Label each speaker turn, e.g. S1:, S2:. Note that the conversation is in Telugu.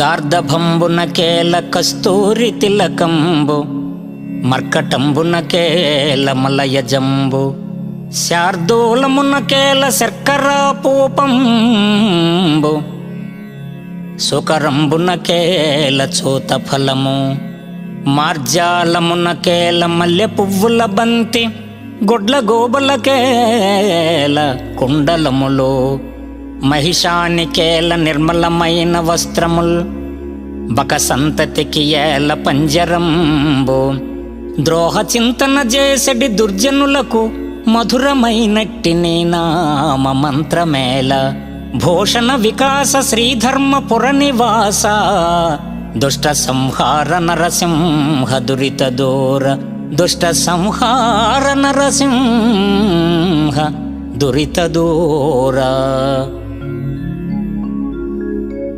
S1: గార్ధభంబున కేల కస్తూరి తిలకంబు మర్కటంబున కేల మలయజంబు శార్దూలమున కేల శర్కర పూపంబు సుకరంబున కేల చూతఫలము మార్జాలమున కేల మల్లె పువ్వుల బంతి గొడ్ల గోబల కేల కుండలములో మహిషానికేల నిర్మలమైన వస్త్రముల్ బక సంతతికి ఏల పంజరంబు. ద్రోహ చింతన చేసడి దుర్జనులకు మధురమైనట్టి నీ నామ మంత్రమేళ భూషణ వికాస శ్రీధర్మ పుర నివాస దుష్ట సంహార నరసింహ దురిత దూర. దుష్ట సంహార నరసింహ దురిత దూరా.